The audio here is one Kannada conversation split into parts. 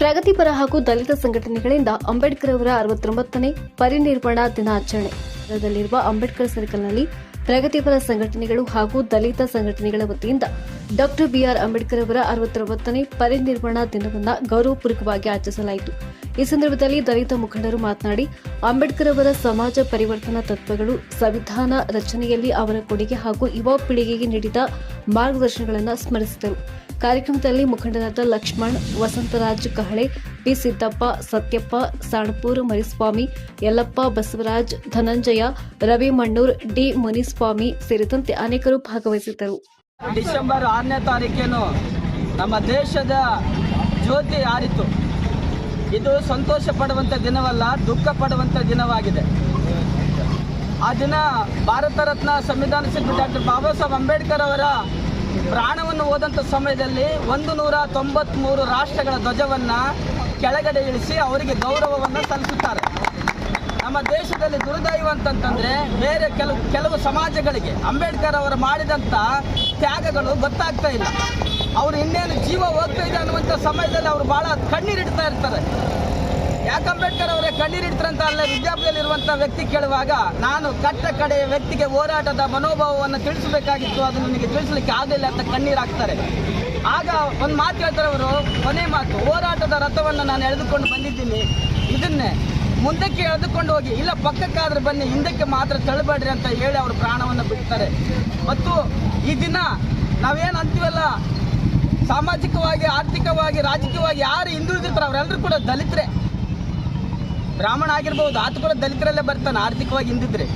ಪ್ರಗತಿಪರ ಹಾಗೂ ದಲಿತ ಸಂಘಟನೆಗಳಿಂದ ಅಂಬೇಡ್ಕರ್ ಅವರ ಅರವತ್ತೊಂಬತ್ತನೇ ಪರಿನಿರ್ವಾಣ ದಿನಾಚರಣೆ. ನಗರದಲ್ಲಿರುವ ಅಂಬೇಡ್ಕರ್ ಸರ್ಕಲ್ನಲ್ಲಿ ಪ್ರಗತಿಪರ ಸಂಘಟನೆಗಳು ಹಾಗೂ ದಲಿತ ಸಂಘಟನೆಗಳ ವತಿಯಿಂದ ಡಾಕ್ಟರ್ ಬಿಆರ್ ಅಂಬೇಡ್ಕರ್ ಅವರ ಅರವತ್ತೊಂಬತ್ತನೇ ಪರಿನಿರ್ವಾಣ ದಿನವನ್ನು ಗೌರವಪೂರ್ವಕವಾಗಿ ಆಚರಿಸಲಾಯಿತು. ಈ ಸಂದರ್ಭದಲ್ಲಿ ದಲಿತ ಮುಖಂಡರು ಮಾತನಾಡಿ, ಅಂಬೇಡ್ಕರ್ ಅವರ ಸಮಾಜ ಪರಿವರ್ತನಾ ತತ್ವಗಳು ಸಂವಿಧಾನ ರಚನೆಯಲ್ಲಿ ಅವರ ಕೊಡುಗೆ ಹಾಗೂ ಯುವ ಪೀಳಿಗೆಗೆ ನೀಡಿದ ಮಾರ್ಗದರ್ಶನಗಳನ್ನು ಸ್ಮರಿಸಿದರು. ಕಾರ್ಯಕ್ರಮದಲ್ಲಿ ಮುಖಂಡರಾದ ಲಕ್ಷ್ಮಣ್, ವಸಂತರಾಜ್ ಕಹಳೆ, ಪಿ ಸಿದ್ದಪ್ಪ, ಸತ್ಯಪ್ಪ, ಸಾಣಪೂರ್, ಮರಿಸ್ವಾಮಿ, ಯಲ್ಲಪ್ಪ, ಬಸವರಾಜ್, ಧನಂಜಯ, ರವಿ ಮಣ್ಣೂರ್, ಡಿ ಮುನಿಸ್ವಾಮಿ ಸೇರಿದಂತೆ ಅನೇಕರು ಭಾಗವಹಿಸಿದ್ದರು. ಡಿಸೆಂಬರ್ ಆರನೇ ತಾರೀಕೇನು ನಮ್ಮ ದೇಶದ ಜ್ಯೋತಿ ಆರಿತು ಇದು ಸಂತೋಷ ಪಡುವಂಥ ದಿನವಲ್ಲ, ದುಃಖ ಪಡುವಂಥ ದಿನವಾಗಿದೆ. ಆ ದಿನ ಭಾರತ ರತ್ನ ಸಂವಿಧಾನ ಶಿಲ್ಪಿ ಡಾಕ್ಟರ್ ಬಾಬಾ ಸಾಹೇಬ್ ಅಂಬೇಡ್ಕರ್ ಅವರ ಪ್ರಾಣವನ್ನು ಹೋದಂಥ ಸಮಯದಲ್ಲಿ ಒಂದು ನೂರ ತೊಂಬತ್ತ್ಮೂರು ರಾಷ್ಟ್ರಗಳ ಧ್ವಜವನ್ನು ಕೆಳಗಡೆ ಇಳಿಸಿ ಅವರಿಗೆ ಗೌರವವನ್ನು ಸಲ್ಲಿಸುತ್ತಾರೆ. ನಮ್ಮ ದೇಶದಲ್ಲಿ ದುರ್ದೈವ ಅಂತಂತಂದರೆ ಬೇರೆ ಕೆಲವು ಕೆಲವು ಸಮಾಜಗಳಿಗೆ ಅಂಬೇಡ್ಕರ್ ಅವರು ಮಾಡಿದಂಥ ತ್ಯಾಗಗಳು ಗೊತ್ತಾಗ್ತಾ ಇಲ್ಲ. ಅವ್ರು ಇನ್ನೇನು ಜೀವ ಹೋಗ್ತಾ ಇದೆ ಅನ್ನುವಂಥ ಸಮಯದಲ್ಲಿ ಅವರು ಬಹಳ ಕಣ್ಣೀರಿಡ್ತಾ ಇರ್ತಾರೆ. ಯಾಕೆ ಅಂಬೇಡ್ಕರ್ ಅವರೇ ಕಣ್ಣೀರಿಡ್ತಾರಂತ ಅಲ್ಲೇ ವಿದ್ಯಾಪುರದಲ್ಲಿರುವಂಥ ವ್ಯಕ್ತಿ ಕೇಳುವಾಗ, ನಾನು ಕಟ್ಟ ಕಡೆಯ ವ್ಯಕ್ತಿಗೆ ಹೋರಾಟದ ಮನೋಭಾವವನ್ನು ತಿಳಿಸಬೇಕಾಗಿತ್ತು ಅದು ನನಗೆ ತಿಳಿಸಲಿಕ್ಕೆ ಆಗಲಿಲ್ಲ ಅಂತ ಕಣ್ಣೀರು ಹಾಕ್ತಾರೆ. ಆಗ ಒಂದು ಮಾತು ಹೇಳ್ತಾರೆ ಅವರು, ಕೊನೆ ಮಾತು, ಹೋರಾಟದ ರಥವನ್ನು ನಾನು ಎಳೆದುಕೊಂಡು ಬಂದಿದ್ದೀನಿ. ಇದನ್ನೇ ಮುಂದಕ್ಕೆ ಎಳೆದುಕೊಂಡು ಹೋಗಿ, ಇಲ್ಲ ಪಕ್ಕಕ್ಕಾದ್ರೆ ಬನ್ನಿ, ಹಿಂದಕ್ಕೆ ಮಾತ್ರ ತಳ್ಳಬೇಡ್ರಿ ಅಂತ ಹೇಳಿ ಅವರು ಪ್ರಾಣವನ್ನು ಬಿಡ್ತಾರೆ. ಮತ್ತು ಈ ದಿನ ನಾವೇನು ಅಂತೀವಲ್ಲ, ಸಾಮಾಜಿಕವಾಗಿ, ಆರ್ಥಿಕವಾಗಿ, ರಾಜಕೀಯವಾಗಿ ಯಾರು ಹಿಂದುಳಿದಿರ್ತಾರೆ, ಅವರೆಲ್ಲರೂ ಕೂಡ ದಲಿತರೇ. ಬ್ರಾಹ್ಮಣ ಆಗಿರ್ಬೋದು, ಆತ ಕೂಡ ದಲಿತರಲ್ಲೇ ಬರ್ತಾನೆ, ಆರ್ಥಿಕವಾಗಿ ಹಿಂದಿದ್ರೆ.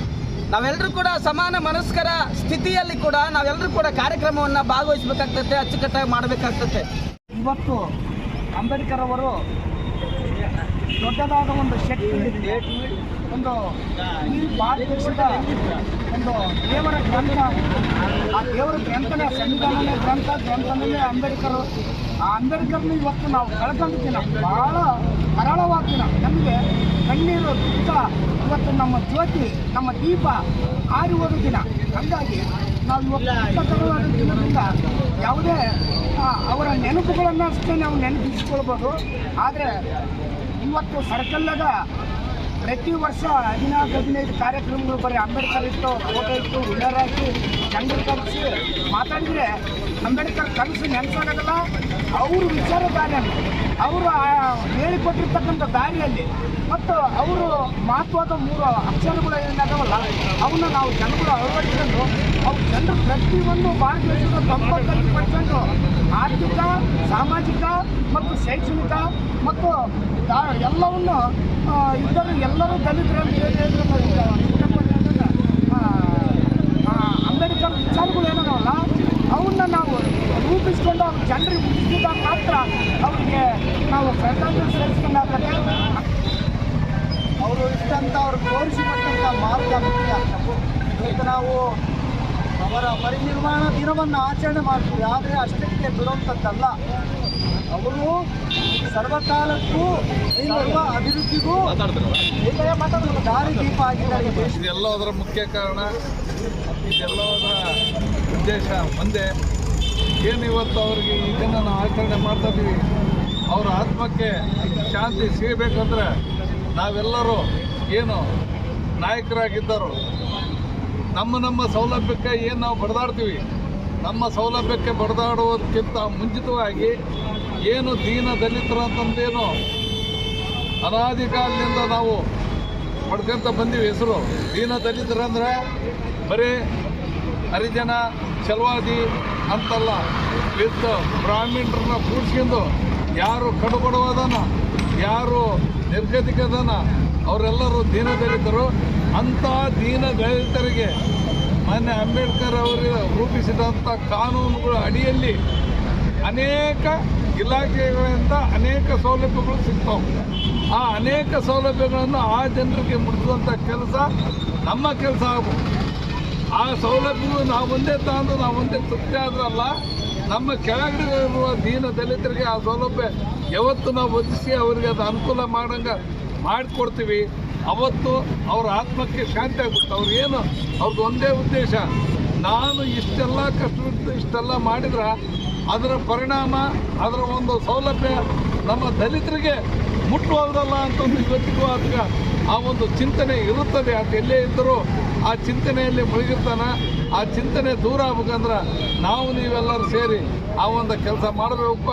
ನಾವೆಲ್ಲರೂ ಕೂಡ ಸಮಾನ ಮನಸ್ಕರ ಸ್ಥಿತಿಯಲ್ಲಿ ಕೂಡ ನಾವೆಲ್ಲರೂ ಕೂಡ ಕಾರ್ಯಕ್ರಮವನ್ನು ಭಾಗವಹಿಸಬೇಕಾಗ್ತದೆ, ಅಚ್ಚುಕಟ್ಟಾಗಿ ಮಾಡಬೇಕಾಗ್ತದೆ. ಇವತ್ತು ಅಂಬೇಡ್ಕರ್ ಅವರು ದೊಡ್ಡದಾದ ಒಂದು ಶಕ್ತಿ ಒಂದು, ಈ ಭಾರತದ ಒಂದು ದೇವರ ಗ್ರಂಥ, ಆ ದೇವರ ಗ್ರಂಥನೇ ಸಂವಿಧಾನನೇ ಗ್ರಂಥ ಗ್ರಂಥನೇ ಅಂಬೇಡ್ಕರ್, ಆ ಅಂಬೇಡ್ಕರ್ನ ಇವತ್ತು ನಾವು ಕಳ್ಕೊಂಡ ದಿನ ಭಾಳ ಹರಳವಾದ ದಿನ. ನಮಗೆ ಕಣ್ಣೀರು ದುಃಖ ಇವತ್ತು ನಮ್ಮ ಜ್ಯೋತಿ, ನಮ್ಮ ದೀಪ ಆರಿ ಹೋದ ದಿನ ಹಂಗಾಗಿ ನಾವು ಇವತ್ತು ದಿನದಿಂದ ಯಾವುದೇ ಅವರ ನೆನಪುಗಳನ್ನು ಅಷ್ಟೇ ನಾವು ನೆನಪಿಸ್ಕೊಳ್ಬೋದು. ಆದರೆ ಇವತ್ತು ಸರ್ಕಲ್ನಾಗ ಪ್ರತಿ ವರ್ಷ ಹದಿನಾಲ್ಕು, ಹದಿನೈದು ಕಾರ್ಯಕ್ರಮಗಳು ಬರೀ ಅಂಬೇಡ್ಕರ್ ಇತ್ತು ಫೋಟೋ ಇತ್ತು ಉಳ್ಳರ್ ಹಾಕಿ ಜನರು ಕಲಿಸಿ ಮಾತಾಡಿದರೆ ಅಂಬೇಡ್ಕರ್ ಕನಸು ಅವರು ವಿಚಾರಧಾರೆಯನ್ನು ಅವರು ಹೇಳಿಕೊಟ್ಟಿರ್ತಕ್ಕಂಥ ದಾರಿಯಲ್ಲಿ ಮತ್ತು ಅವರು ಮಹತ್ವದ ಮೂರು ಅಕ್ಷರಗಳು ಏನಾಗವಲ್ಲ, ಅವನ್ನ ನಾವು ಜನಗಳು ಅಳವಡಿಸ್ಕೊಂಡು ಅವು ಜನರು ಪ್ರತಿಯೊಂದು ಭಾರತ ದೇಶದ ತೊಂಬತ್ತೈದು ಆರ್ಥಿಕ, ಸಾಮಾಜಿಕ ಮತ್ತು ಶೈಕ್ಷಣಿಕ ಮತ್ತು ಎಲ್ಲವನ್ನು ಇದ್ದರು ಎಲ್ಲರೂ ದಲಿತರ ಅಂಬೇಡ್ಕರ್ ವಿಚಾರಗಳು ಏನಾಗವಲ್ಲ ಅವನ್ನ ನಾವು ರೂಪಿಸ್ಕೊಂಡು ಅವ್ರ ಜನರಿಗೆ ಮುಗಿಸಿದಾಗ ಮಾತ್ರ ಅವರಿಗೆ ನಾವು ಶ್ರದ್ಧಾಂಜಲಿ ಸೇರಿಸ್ಕೊಂಡಾಗ ಅವರು ಇಷ್ಟಂತ ಅವ್ರು ತೋರಿಸಿಕೊಟ್ಟಂಥ ಮಾರ್ಗ ಮುಖ್ಯ. ಈಗ ನಾವು ಅವರ ಪರಿನಿರ್ವಾಣ ದಿನವನ್ನು ಆಚರಣೆ ಮಾಡ್ತೀವಿ. ಆದರೆ ಅಷ್ಟಕ್ಕೆ ಬಿಡುವಂಥದ್ದಲ್ಲ ಅವರು ಸರ್ವಕಾಲಕ್ಕೂ ಸರ್ವ ಅಭಿವೃದ್ಧಿಗೂ ದಾರಿ ದೀಪ ಆಗಿದ್ದಾರೆ. ಇದೆಲ್ಲದರ ಮುಖ್ಯ ಕಾರಣ, ಇದೆಲ್ಲದರ ಉದ್ದೇಶ ಒಂದೇ. ಏನು ಇವತ್ತು ಅವ್ರಿಗೆ ಇದನ್ನು ನಾವು ಆಚರಣೆ ಮಾಡ್ತಾ ಇದ್ದೀವಿ ಅವರ ಆತ್ಮಕ್ಕೆ ಶಾಂತಿ ಸಿಗಬೇಕಂದ್ರೆ ನಾವೆಲ್ಲರೂ ಏನು ನಾಯಕರಾಗಿದ್ದರು ನಮ್ಮ ನಮ್ಮ ಸೌಲಭ್ಯಕ್ಕೆ ಏನು ನಾವು ಬಡದಾಡ್ತೀವಿ? ನಮ್ಮ ಸೌಲಭ್ಯಕ್ಕೆ ಬಡದಾಡುವುದಕ್ಕಿಂತ ಮುಂಚಿತವಾಗಿ ಏನು ದೀನ ದಲಿತರು ಅಂತಂದೇನು? ಅನಾದಿ ಕಾಲದಿಂದ ನಾವು ಪಡ್ಕೊಂತ ಬಂದೀವಿ ಹೆಸರು. ದೀನ ದಲಿತರಂದ್ರೆ ಬರೀ ಹರಿಜನ ಚಲವಾದಿ ಅಂತಲ್ಲ. ವಿತ್ ಬ್ರಾಹ್ಮಣರನ್ನ ಕೂಡ್ಸ್ಕೊಂಡು ಯಾರು ಕಡುಬಡವಾದನ, ಯಾರು ನಿರ್ಗತಿಕದನ, ಅವರೆಲ್ಲರೂ ದೀನ ದಲಿತರು. ಅಂಥ ದೀನ ದಲಿತರಿಗೆ ಮಾನ್ಯ ಅಂಬೇಡ್ಕರ್ ಅವರು ರೂಪಿಸಿದಂಥ ಕಾನೂನುಗಳ ಅಡಿಯಲ್ಲಿ ಅನೇಕ ಇಲಾಖೆಗಳಿಂದ ಅನೇಕ ಸೌಲಭ್ಯಗಳು ಸಿಗ್ತಾವೆ. ಆ ಅನೇಕ ಸೌಲಭ್ಯಗಳನ್ನು ಆ ಜನರಿಗೆ ಮುಟ್ಟಿಸುವಂಥ ಕೆಲಸ ನಮ್ಮ ಕೆಲಸ ಆಗಬಹುದು ಆ ಸೌಲಭ್ಯಗಳು ನಾವು ಒಂದೇ ತಾಂದು ನಾವು ಒಂದೇ ತೃಪ್ತಿ ಆದ್ರಲ್ಲ, ನಮ್ಮ ಕೆಳಗಡೆ ಇರುವ ದೀನ ದಲಿತರಿಗೆ ಆ ಸೌಲಭ್ಯ ಯಾವತ್ತು ನಾವು ಒದಿಸಿ ಅವರಿಗೆ ಅದು ಅನುಕೂಲ ಮಾಡಂಗ ಮಾಡಿಕೊಡ್ತೀವಿ. ಅವತ್ತು ಅವರ ಆತ್ಮಕ್ಕೆ ಶಾಂತಿ ಆಗುತ್ತೆ ಅವ್ರಿಗೇನು ಅವ್ರದ್ದು ಒಂದೇ ಉದ್ದೇಶ. ನಾನು ಇಷ್ಟೆಲ್ಲ ಕಷ್ಟಪಟ್ಟು ಇಷ್ಟೆಲ್ಲ ಮಾಡಿದ್ರೆ ಅದರ ಪರಿಣಾಮ, ಅದರ ಒಂದು ಸೌಲಭ್ಯ ನಮ್ಮ ದಲಿತರಿಗೆ ಮುಟ್ಟುವುದಲ್ಲ ಅಂತಂದು ಇವತ್ತಿಗೂ ಅದಕ್ಕೆ ಆ ಒಂದು ಚಿಂತನೆ ಇರುತ್ತದೆ. ಅಂತ ಎಲ್ಲೇ ಇದ್ದರೂ ಆ ಚಿಂತನೆಯಲ್ಲಿ ಮುಳುಗಿರ್ತಾನ. ಆ ಚಿಂತನೆ ದೂರ ಆಗ್ಬೇಕಂದ್ರೆ ನಾವು ನೀವೆಲ್ಲರೂ ಸೇರಿ ಆ ಒಂದು ಕೆಲಸ ಮಾಡಬೇಕು.